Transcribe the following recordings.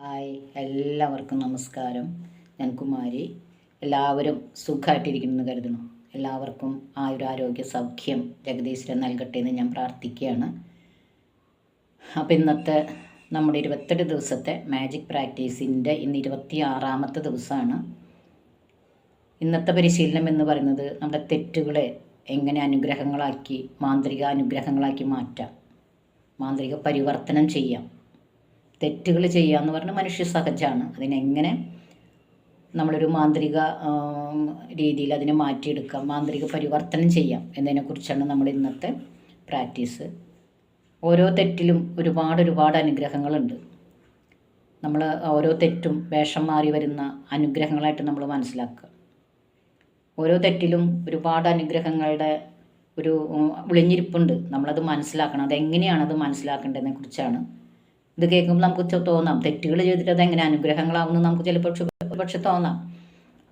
Hi. എല്ലാവർക്കും നമസ്കാരം. ഞാൻ കുമാരി. എല്ലാവരും സുഖമായിട്ടിരിക്കുന്നു കരുതുന്നു. എല്ലാവർക്കും ആയുരാരോഗ്യ സൗഖ്യം ജഗദീശ്വരൻ നൽകട്ടെ എന്ന് ഞാൻ പ്രാർത്ഥിക്കുകയാണ്. അപ്പോൾ ഇന്നത്തെ നമ്മുടെ ഇരുപത്തെട്ട് ദിവസത്തെ മാജിക് പ്രാക്ടീസിന്റെ ഇന്ന് ഇരുപത്തി ആറാമത്തെ ദിവസമാണ്. ഇന്നത്തെ പരിശീലനം എന്ന് പറയുന്നത് നമ്മുടെ തെറ്റുകളെ എങ്ങനെ അനുഗ്രഹങ്ങളാക്കി മാന്ത്രിക അനുഗ്രഹങ്ങളാക്കി മാറ്റാം. മാന്ത്രിക പരിവർത്തനം ചെയ്യാം. തെറ്റുകൾ ചെയ്യുക എന്ന് പറഞ്ഞാൽ മനുഷ്യ സഹജമാണ് അതിനെങ്ങനെ നമ്മളൊരു മാന്ത്രിക രീതിയിൽ അതിനെ മാറ്റിയെടുക്കാം മാന്ത്രിക പരിവർത്തനം ചെയ്യാം എന്നതിനെക്കുറിച്ചാണ് നമ്മൾ ഇന്നത്തെ പ്രാക്ടീസ്. ഓരോ തെറ്റിലും ഒരുപാട് ഒരുപാട് അനുഗ്രഹങ്ങളുണ്ട്. നമ്മൾ ഓരോ തെറ്റും വേഷം മാറി വരുന്ന അനുഗ്രഹങ്ങളായിട്ട് നമ്മൾ മനസ്സിലാക്കുക. ഓരോ തെറ്റിലും ഒരുപാട് അനുഗ്രഹങ്ങളുടെ ഒരു ഒളിഞ്ഞിരിപ്പുണ്ട് നമ്മളത് മനസ്സിലാക്കണം. അതെങ്ങനെയാണ് അത് മനസ്സിലാക്കേണ്ടതിനെ കുറിച്ചാണ് ഇത് കേൾക്കുമ്പോൾ നമുക്ക് തോന്നാം. തെറ്റുകൾ ചെയ്തിട്ട് അത് എങ്ങനെ അനുഗ്രഹങ്ങളാവുമെന്ന് നമുക്ക് ചിലപ്പോൾ പക്ഷെ തോന്നാം.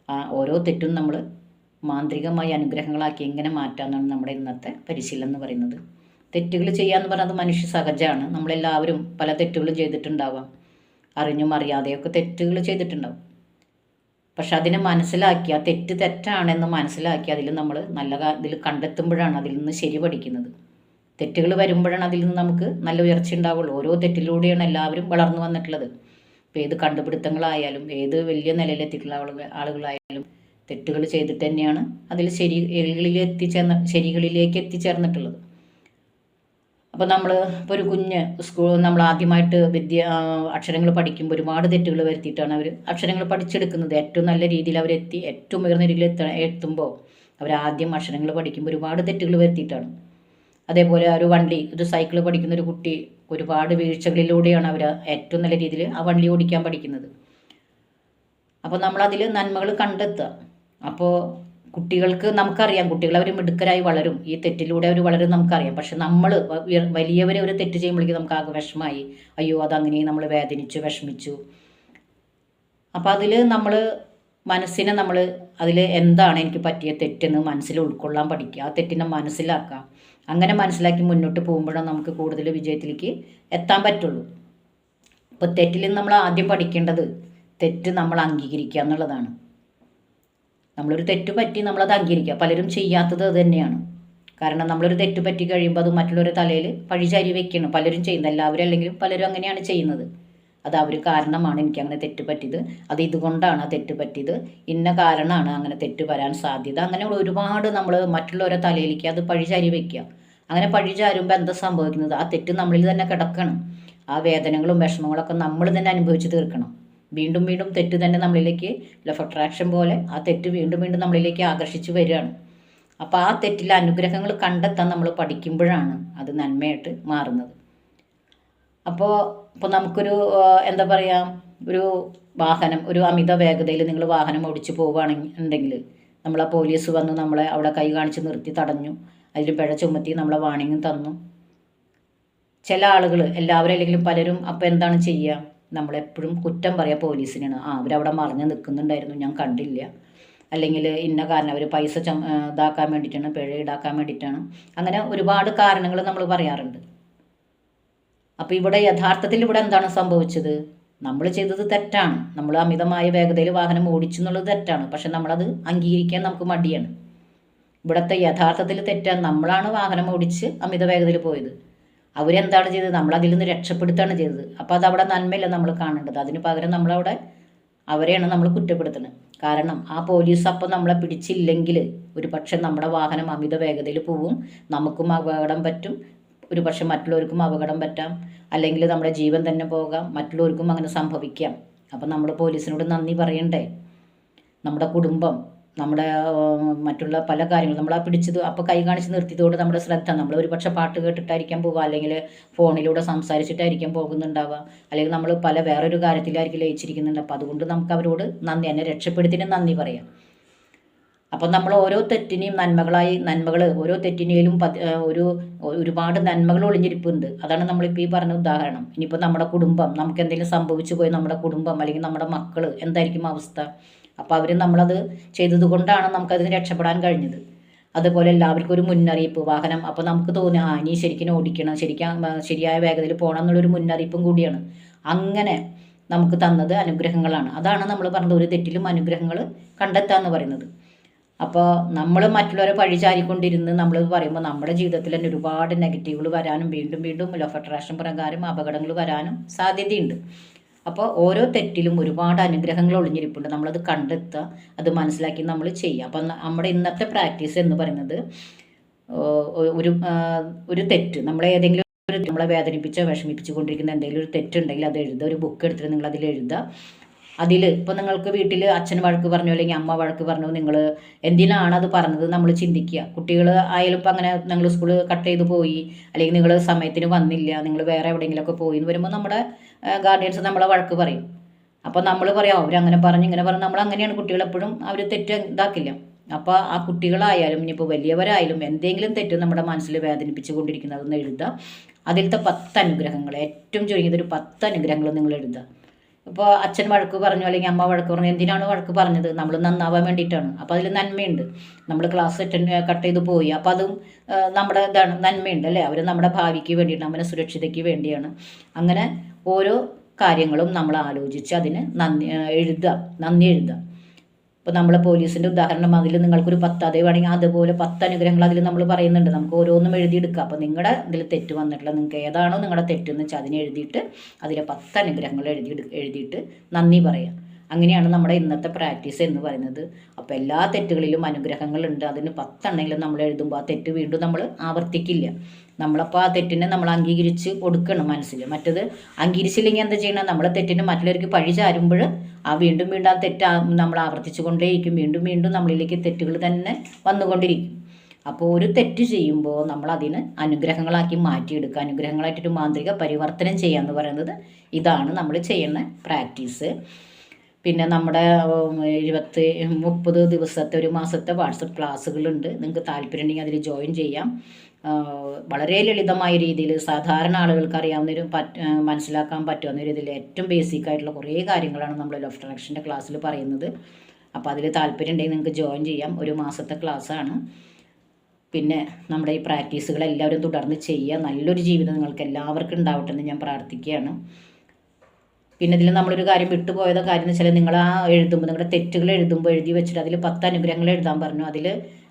ആ ഓരോ തെറ്റും നമ്മൾ മാന്ത്രികമായി അനുഗ്രഹങ്ങളാക്കി എങ്ങനെ മാറ്റാമെന്നാണ് നമ്മുടെ ഇന്നത്തെ പരിശീലനം എന്ന് പറയുന്നത്. തെറ്റുകൾ ചെയ്യാന്ന് പറഞ്ഞാൽ അത് മനുഷ്യ സഹജമാണ്. നമ്മളെല്ലാവരും പല തെറ്റുകളും ചെയ്തിട്ടുണ്ടാവാം. അറിഞ്ഞും അറിയാതെയൊക്കെ തെറ്റുകൾ ചെയ്തിട്ടുണ്ടാവും. പക്ഷെ അതിനെ മനസ്സിലാക്കി ആ തെറ്റ് തെറ്റാണെന്ന് മനസ്സിലാക്കി അതിൽ നമ്മൾ നല്ല ഇതിൽ കണ്ടെത്തുമ്പോഴാണ് അതിൽ നിന്ന് ശരി പഠിക്കുന്നത്. തെറ്റുകൾ വരുമ്പോഴാണ് അതിൽ നിന്ന് നമുക്ക് നല്ല ഉയർച്ച ഉണ്ടാവുള്ളൂ. ഓരോ തെറ്റിലൂടെയാണ് എല്ലാവരും വളർന്നു വന്നിട്ടുള്ളത്. ഇപ്പോൾ ഏത് കണ്ടുപിടുത്തങ്ങളായാലും ഏത് വലിയ നിലയിലെത്തിയിട്ടുള്ള ആളുകൾ ആളുകളായാലും തെറ്റുകൾ ചെയ്തിട്ട് തന്നെയാണ് അതിൽ ശരികളിൽ എത്തിച്ചേർന്ന ശരികളിലേക്ക് എത്തിച്ചേർന്നിട്ടുള്ളത്. അപ്പോൾ നമ്മൾ ഇപ്പോൾ ഒരു കുഞ്ഞ് സ്കൂൾ നമ്മൾ ആദ്യമായിട്ട് വിദ്യ അക്ഷരങ്ങൾ പഠിക്കുമ്പോൾ ഒരുപാട് തെറ്റുകൾ വരുത്തിയിട്ടാണ് അവർ അക്ഷരങ്ങൾ പഠിച്ചെടുക്കുന്നത്. ഏറ്റവും നല്ല രീതിയിൽ അവരെത്തി ഏറ്റവും ഉയർന്ന രീതിയിൽ എത്ത എത്തുമ്പോൾ അവർ ആദ്യം അക്ഷരങ്ങൾ പഠിക്കുമ്പോൾ ഒരുപാട് തെറ്റുകൾ വരുത്തിയിട്ടാണ്. അതേപോലെ ആ ഒരു വണ്ടി ഒരു സൈക്കിൾ പഠിക്കുന്ന ഒരു കുട്ടി ഒരുപാട് വീഴ്ചകളിലൂടെയാണ് അവർ ഏറ്റവും നല്ല രീതിയിൽ ആ വണ്ടി ഓടിക്കാൻ പഠിക്കുന്നത്. അപ്പോൾ നമ്മളതിൽ നന്മകൾ കണ്ടെത്തുക. അപ്പോൾ കുട്ടികൾക്ക് നമുക്കറിയാം കുട്ടികൾ അവർ മിടുക്കരായി വളരും. ഈ തെറ്റിലൂടെ അവർ വളരും നമുക്കറിയാം. പക്ഷെ നമ്മൾ വലിയവരെ ഒരു തെറ്റ് ചെയ്യുമ്പോഴേക്കും നമുക്ക് ആകെ വിഷമായി. അയ്യോ അതങ്ങനെ നമ്മൾ വേദനിച്ചു വിഷമിച്ചു. അപ്പോൾ അതിൽ നമ്മൾ മനസ്സിനെ നമ്മൾ അതിൽ എന്താണ് എനിക്ക് പറ്റിയ തെറ്റെന്ന് മനസ്സിൽ ഉൾക്കൊള്ളാൻ പഠിക്കുക. ആ തെറ്റിനെ മനസ്സിലാക്കുക. അങ്ങനെ മനസ്സിലാക്കി മുന്നോട്ട് പോകുമ്പോഴാണ് നമുക്ക് കൂടുതൽ വിജയത്തിലേക്ക് എത്താൻ പറ്റുള്ളൂ. അപ്പോൾ തെറ്റിൽ നമ്മൾ ആദ്യം പഠിക്കേണ്ടത് തെറ്റ് നമ്മൾ അംഗീകരിക്കുക എന്നുള്ളതാണ്. നമ്മളൊരു തെറ്റ് പറ്റി നമ്മളത് അംഗീകരിക്കുക. പലരും ചെയ്യാത്തത് അത് തന്നെയാണ്. കാരണം നമ്മളൊരു തെറ്റ് പറ്റി കഴിയുമ്പോൾ അത് മറ്റുള്ളവരുടെ തലയിൽ പഴിചാരി വെക്കണം പലരും ചെയ്യുന്നത്. എല്ലാവരും അല്ലെങ്കിലും പലരും അങ്ങനെയാണ് ചെയ്യുന്നത്. അത് അവർ കാരണമാണ് എനിക്ക് അങ്ങനെ തെറ്റ് പറ്റിയത് അത് ഇതുകൊണ്ടാണ് തെറ്റ് പറ്റിയത് ഇന്ന കാരണമാണ് അങ്ങനെ തെറ്റ് വരാൻ സാധ്യത. അങ്ങനെയുള്ള ഒരുപാട് നമ്മൾ മറ്റുള്ളവരെ തലയിലേക്ക് അത് പഴിചാരി വയ്ക്കുക അങ്ങനെ പഴിചാരുമ്പോൾ എന്താ സംഭവിക്കുന്നത്? ആ തെറ്റ് നമ്മളിൽ തന്നെ കിടക്കണം. ആ വേദനകളും വിഷമങ്ങളൊക്കെ നമ്മൾ തന്നെ അനുഭവിച്ച് തീർക്കണം. വീണ്ടും വീണ്ടും തെറ്റ് തന്നെ നമ്മളിലേക്ക് ലഫ് അട്രാക്ഷൻ പോലെ ആ തെറ്റ് വീണ്ടും വീണ്ടും നമ്മളിലേക്ക് ആകർഷിച്ച് വരികയാണ്. അപ്പോൾ ആ തെറ്റിലെ അനുഗ്രഹങ്ങൾ കണ്ടെത്താൻ നമ്മൾ പഠിക്കുമ്പോഴാണ് അത് നന്മയായിട്ട് മാറുന്നത്. അപ്പോൾ ഇപ്പോൾ നമുക്കൊരു എന്താ പറയുക ഒരു വാഹനം ഒരു അമിത വേഗതയിൽ നിങ്ങൾ വാഹനം ഓടിച്ചു ഉണ്ടെങ്കിൽ നമ്മളെ പോലീസ് വന്ന് നമ്മളെ അവിടെ കൈ കാണിച്ച് നിർത്തി തടഞ്ഞു. അതിൽ പിഴ ചുമത്തി നമ്മളെ വാണിങ്ങും തന്നു. ചില ആളുകൾ എല്ലാവരും അല്ലെങ്കിലും പലരും അപ്പോൾ എന്താണ് ചെയ്യുക? നമ്മളെപ്പോഴും കുറ്റം പറയുക പോലീസിനാണ്. ആ അവരവിടെ മറിഞ്ഞ് നിൽക്കുന്നുണ്ടായിരുന്നു ഞാൻ കണ്ടില്ല. അല്ലെങ്കിൽ ഇന്ന കാരണം അവർ പൈസ ചം ഇതാക്കാൻ വേണ്ടിയിട്ടാണ് പിഴ ഈടാക്കാൻ വേണ്ടിയിട്ടാണ്. അങ്ങനെ ഒരുപാട് കാരണങ്ങൾ നമ്മൾ പറയാറുണ്ട്. അപ്പോൾ ഇവിടെ യഥാർത്ഥത്തിൽ ഇവിടെ എന്താണ് സംഭവിച്ചത്? നമ്മൾ ചെയ്തത് തെറ്റാണ്. നമ്മൾ അമിതമായ വേഗതയിൽ വാഹനം ഓടിച്ചു എന്നുള്ളത് തെറ്റാണ്. പക്ഷെ നമ്മളത് അംഗീകരിക്കാൻ നമുക്ക് മടിയാണ്. ഇവിടുത്തെ യഥാർത്ഥത്തിൽ തെറ്റാണ് നമ്മളാണ് വാഹനം ഓടിച്ച് അമിത വേഗതയിൽ പോയത്. അവരെന്താണ് ചെയ്തത്? നമ്മളതിൽ നിന്ന് രക്ഷപ്പെടുത്താണ് ചെയ്തത്. അപ്പോൾ അത് അവിടെ നന്മയല്ല നമ്മൾ കാണേണ്ടത്. അതിന് പകരം നമ്മളവിടെ അവരെയാണ് നമ്മൾ കുറ്റപ്പെടുത്തുന്നത്. കാരണം ആ പോലീസ് അപ്പം നമ്മളെ പിടിച്ചില്ലെങ്കിൽ ഒരു പക്ഷെ നമ്മുടെ വാഹനം അമിത വേഗതയിൽ പോവും. നമുക്കും അപകടം പറ്റും. ഒരു പക്ഷെ മറ്റുള്ളവർക്കും അപകടം പറ്റാം. അല്ലെങ്കിൽ നമ്മുടെ ജീവൻ തന്നെ പോകാം. മറ്റുള്ളവർക്കും അങ്ങനെ സംഭവിക്കാം. അപ്പം നമ്മൾ പോലീസിനോട് നന്ദി പറയണ്ടേ? നമ്മുടെ കുടുംബം നമ്മുടെ മറ്റുള്ള പല കാര്യങ്ങളും നമ്മൾ ആ പിടിച്ചത് അപ്പോൾ കൈ കാണിച്ച് നിർത്തിയതോട് നമ്മുടെ ശ്രദ്ധ. നമ്മൾ ഒരു പക്ഷെ പാട്ട് കേട്ടിട്ടായിരിക്കാം പോവുക. അല്ലെങ്കിൽ ഫോണിലൂടെ സംസാരിച്ചിട്ടായിരിക്കാം പോകുന്നുണ്ടാവുക. അല്ലെങ്കിൽ നമ്മൾ പല വേറൊരു കാര്യത്തിലായിരിക്കും ലയിച്ചിരിക്കുന്നുണ്ട്. അപ്പോൾ അതുകൊണ്ട് നമുക്ക് അവരോട് നന്ദി. എന്നെ രക്ഷപ്പെടുത്തിന് നന്ദി പറയാം. അപ്പം നമ്മൾ ഓരോ തെറ്റിനെയും നന്മകളായി നന്മകൾ ഓരോ തെറ്റിനെയും ഒരു ഒരുപാട് നന്മകൾ ഒളിഞ്ഞിരിപ്പുണ്ട്. അതാണ് നമ്മളിപ്പോൾ ഈ പറഞ്ഞ ഉദാഹരണം. ഇനിയിപ്പോൾ നമ്മുടെ കുടുംബം നമുക്ക് എന്തെങ്കിലും സംഭവിച്ചു പോയി നമ്മുടെ കുടുംബം അല്ലെങ്കിൽ നമ്മുടെ മക്കൾ എന്തായിരിക്കും അവസ്ഥ? അപ്പോൾ അവർ നമ്മളത് ചെയ്തത് കൊണ്ടാണ് നമുക്കതിന് രക്ഷപ്പെടാൻ കഴിഞ്ഞത്. അതുപോലെ എല്ലാവർക്കും ഒരു മുന്നറിയിപ്പ് വാഹനം. അപ്പോൾ നമുക്ക് തോന്നി ആ ഇനി ശരിക്കും ഓടിക്കണം ശരിക്കും ശരിയായ വേഗതയിൽ പോകണം എന്നുള്ളൊരു മുന്നറിയിപ്പും കൂടിയാണ്. അങ്ങനെ നമുക്ക് തന്നത് അനുഗ്രഹങ്ങളാണ്. അതാണ് നമ്മൾ പറഞ്ഞത് ഒരു തെറ്റിലും അനുഗ്രഹങ്ങൾ കണ്ടെത്താന്ന് പറയുന്നത്. അപ്പോൾ നമ്മൾ മറ്റുള്ളവരെ പഴിചാരിക്കൊണ്ടിരുന്ന് നമ്മൾ പറയുമ്പോൾ നമ്മുടെ ജീവിതത്തിൽ തന്നെ ഒരുപാട് നെഗറ്റീവുകൾ വരാനും വീണ്ടും വീണ്ടും ലോ അട്രാക്ഷൻ പ്രകാരം അപകടങ്ങൾ വരാനും സാധ്യതയുണ്ട്. അപ്പോൾ ഓരോ തെറ്റിലും ഒരുപാട് അനുഗ്രഹങ്ങൾ ഒളിഞ്ഞിരിപ്പുണ്ട്. നമ്മളത് കണ്ടെത്തുക അത് മനസ്സിലാക്കി നമ്മൾ ചെയ്യുക. അപ്പം നമ്മുടെ ഇന്നത്തെ പ്രാക്ടീസ് എന്ന് പറയുന്നത് ഒരു ഒരു തെറ്റ്. നമ്മളെ ഏതെങ്കിലും ഒരു നമ്മളെ വേദനിപ്പിച്ചോ വിഷമിപ്പിച്ചു കൊണ്ടിരിക്കുന്ന എന്തെങ്കിലും ഒരു തെറ്റുണ്ടെങ്കിൽ അത് എഴുതുക. ഒരു ബുക്ക് എടുത്തിട്ട് നിങ്ങൾ അതിൽ എഴുതുക. അതിൽ ഇപ്പോൾ നിങ്ങൾക്ക് വീട്ടിൽ അച്ഛൻ വഴക്ക് പറഞ്ഞു അല്ലെങ്കിൽ അമ്മ വഴക്ക് പറഞ്ഞു നിങ്ങൾ എന്തിനാണ് അത് പറഞ്ഞത് നമ്മൾ ചിന്തിക്കുക. കുട്ടികൾ ആയാലും ഇപ്പം അങ്ങനെ നിങ്ങൾ സ്കൂൾ കട്ട് ചെയ്ത് പോയി അല്ലെങ്കിൽ നിങ്ങൾ സമയത്തിന് വന്നില്ല നിങ്ങൾ വേറെ എവിടെയെങ്കിലുമൊക്കെ പോയി എന്ന് വരുമ്പോൾ നമ്മുടെ ഗാർഡിയൻസ് നമ്മളെ വഴക്ക് പറയും. അപ്പോൾ നമ്മൾ പറയാം അവരങ്ങനെ പറഞ്ഞു ഇങ്ങനെ പറഞ്ഞു. നമ്മൾ അങ്ങനെയാണ് കുട്ടികളെപ്പോഴും അവർ തെറ്റ് ഇതാക്കില്ല. അപ്പോൾ ആ കുട്ടികളായാലും ഇനിയിപ്പോൾ വലിയവരായാലും എന്തെങ്കിലും തെറ്റ് നമ്മുടെ മനസ്സിൽ വേദനിപ്പിച്ചു കൊണ്ടിരിക്കുന്നതെന്ന് എഴുതുക. അതിലത്തെ പത്ത് അനുഗ്രഹങ്ങൾ ഏറ്റവും ചുരുങ്ങിയത് ഒരു പത്ത് അനുഗ്രഹങ്ങൾ നിങ്ങൾ എഴുതുക. ഇപ്പോൾ അച്ഛൻ വഴക്ക് പറഞ്ഞു അല്ലെങ്കിൽ അമ്മ വഴക്ക് പറഞ്ഞു എന്തിനാണ് വഴക്ക് പറഞ്ഞത്? നമ്മൾ നന്നാവാൻ വേണ്ടിയിട്ടാണ്. അപ്പോൾ അതിൽ നന്മയുണ്ട്. നമ്മൾ ക്ലാസ് അറ്റൻഡ് കട്ട് ചെയ്ത് പോയി. അപ്പോൾ അതും നമ്മുടെ ഇതാണ് നന്മയുണ്ട് അല്ലേ? അവർ നമ്മുടെ ഭാവിക്ക് വേണ്ടിയിട്ട് നമ്മുടെ സുരക്ഷിതയ്ക്ക് വേണ്ടിയാണ്. അങ്ങനെ ഓരോ കാര്യങ്ങളും നമ്മൾ ആലോചിച്ച് അതിന് നന്ദി എഴുതാം നന്ദി എഴുതുക. ഇപ്പോൾ നമ്മൾ പോലീസിന്റെ ഉദാഹരണം അതിൽ നിങ്ങൾക്കൊരു പത്ത് അതേ വേണമെങ്കിൽ അതുപോലെ പത്ത് അനുഗ്രഹങ്ങൾ അതിൽ നമ്മൾ പറയുന്നുണ്ട്. നമുക്ക് ഓരോന്നും എഴുതിയെടുക്കുക അപ്പോൾ നിങ്ങളുടെ ഇതിൽ തെറ്റ് വന്നിട്ടുള്ള നിങ്ങൾക്ക് ഏതാണോ നിങ്ങളുടെ തെറ്റെന്ന് വെച്ചാൽ അതിനെ എഴുതിയിട്ട് അതിലെ പത്ത് അനുഗ്രഹങ്ങൾ എഴുതി എഴുതിയിട്ട് നന്ദി പറയാം. അങ്ങനെയാണ് നമ്മുടെ ഇന്നത്തെ പ്രാക്ടീസ് എന്ന് പറയുന്നത്. അപ്പോൾ എല്ലാ തെറ്റുകളിലും അനുഗ്രഹങ്ങളുണ്ട്. അതിന് പത്തെണ്ണെങ്കിലും നമ്മൾ എഴുതുമ്പോൾ ആ തെറ്റ് വീണ്ടും നമ്മൾ ആവർത്തിക്കില്ല. നമ്മളപ്പോൾ ആ തെറ്റിനെ നമ്മൾ അംഗീകരിച്ച് കൊടുക്കണം മനസ്സിൽ മറ്റത് അംഗീകരിച്ചില്ലെങ്കിൽ എന്താ ചെയ്യണം? നമ്മളെ തെറ്റിന് മറ്റുള്ളവർക്ക് പഴി ചാരുമ്പോൾ ആ വീണ്ടും വീണ്ടും ആ തെറ്റ് നമ്മൾ ആവർത്തിച്ചു കൊണ്ടേയിരിക്കും. വീണ്ടും വീണ്ടും നമ്മളിലേക്ക് തെറ്റുകൾ തന്നെ വന്നുകൊണ്ടിരിക്കും. അപ്പോൾ ഒരു തെറ്റ് ചെയ്യുമ്പോൾ നമ്മൾ അതിന് അനുഗ്രഹങ്ങളാക്കി മാറ്റിയെടുക്കുക. അനുഗ്രഹങ്ങളായിട്ടൊരു മാന്ത്രിക പരിവർത്തനം ചെയ്യുക എന്ന് പറയുന്നത് ഇതാണ് നമ്മൾ ചെയ്യുന്ന പ്രാക്ടീസ്. പിന്നെ നമ്മുടെ ഇരുപത്തി മുപ്പത് ദിവസത്തെ ഒരു മാസത്തെ വാട്സപ്പ് ക്ലാസ്സുകളുണ്ട്. നിങ്ങൾക്ക് താല്പര്യമുണ്ടെങ്കിൽ അതിൽ ജോയിൻ ചെയ്യാം. വളരെ ലളിതമായ രീതിയിൽ സാധാരണ ആളുകൾക്ക് അറിയാവുന്ന ഒരു മനസ്സിലാക്കാൻ പറ്റുന്ന രീതിയിൽ ഏറ്റവും ബേസിക് ആയിട്ടുള്ള കുറേ കാര്യങ്ങളാണ് നമ്മൾ ലോഫ് ഡയറക്ഷന്റെ ക്ലാസ്സിൽ പറയുന്നത്. അപ്പോൾ അതിൽ താല്പര്യം ഉണ്ടെങ്കിൽ നിങ്ങൾക്ക് ജോയിൻ ചെയ്യാം. ഒരു മാസത്തെ ക്ലാസ്സാണ് പിന്നെ നമ്മുടെ ഈ പ്രാക്ടീസുകൾ എല്ലാവരും തുടർന്ന് ചെയ്യുക. നല്ലൊരു ജീവിതം നിങ്ങൾക്ക് എല്ലാവർക്കും ഉണ്ടാവട്ടെ എന്ന് ഞാൻ പ്രാർത്ഥിക്കുകയാണ്. പിന്നെ ഇതിൽ നമ്മളൊരു കാര്യം വിട്ടുപോയത് കാര്യം എന്ന് വെച്ചാൽ നിങ്ങൾ ആ എഴുതുമ്പോൾ നിങ്ങളുടെ തെറ്റുകൾ എഴുതുമ്പോൾ എഴുതി വെച്ചിട്ട് അതിൽ പത്ത് അനുഗ്രഹങ്ങൾ എഴുതാൻ പറഞ്ഞു. അതിൽ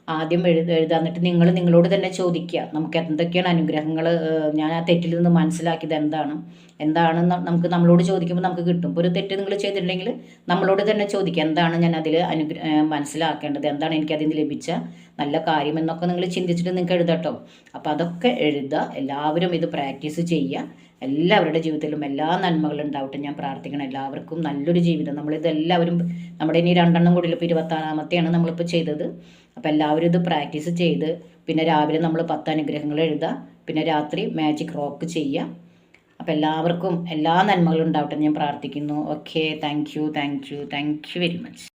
ആദ്യം എഴുത എഴുതാന്നിട്ട് നിങ്ങൾ നിങ്ങളോട് തന്നെ ചോദിക്കുക നമുക്ക് എന്തൊക്കെയാണ് അനുഗ്രഹങ്ങൾ ഞാൻ ആ തെറ്റിൽ നിന്ന് മനസ്സിലാക്കിയത് എന്താണ്? എന്താണ് നമുക്ക് നമ്മളോട് ചോദിക്കുമ്പോൾ നമുക്ക് കിട്ടും. ഒരു തെറ്റ് നിങ്ങൾ ചെയ്തിട്ടുണ്ടെങ്കിൽ നമ്മളോട് തന്നെ ചോദിക്കുക എന്താണ് ഞാൻ അതിൽ അനുഗ്രഹ മനസ്സിലാക്കേണ്ടത്? എന്താണ് എനിക്ക് അതിൽ നിന്ന് ലഭിച്ച നല്ല കാര്യം എന്നൊക്കെ നിങ്ങൾ ചിന്തിച്ചിട്ട് നിങ്ങൾക്ക് എഴുതട്ടോ. അപ്പോൾ അതൊക്കെ എഴുതുക എല്ലാവരും ഇത് പ്രാക്ടീസ് ചെയ്യുക. എല്ലാവരുടെ ജീവിതത്തിലും എല്ലാ നന്മകളും ഉണ്ടാവട്ടെ. ഞാൻ പ്രാർത്ഥിക്കണം എല്ലാവർക്കും നല്ലൊരു ജീവിതം. നമ്മളിതെല്ലാവരും നമ്മുടെ ഇനി രണ്ടെണ്ണം കൂടി ഇപ്പോൾ ഇരുപത്താറാമത്തെയാണ് നമ്മളിപ്പോൾ ചെയ്തത്. അപ്പോൾ എല്ലാവരും ഇത് പ്രാക്ടീസ് ചെയ്ത് പിന്നെ രാവിലെ നമ്മൾ പത്ത് അനുഗ്രഹങ്ങൾ എഴുതുക പിന്നെ രാത്രി മാജിക് റോക്ക് ചെയ്യുക അപ്പോൾ എല്ലാവർക്കും എല്ലാ നന്മകളും ഉണ്ടാവട്ടെ ഞാൻ പ്രാർത്ഥിക്കുന്നു. Okay thank you thank you thank you very much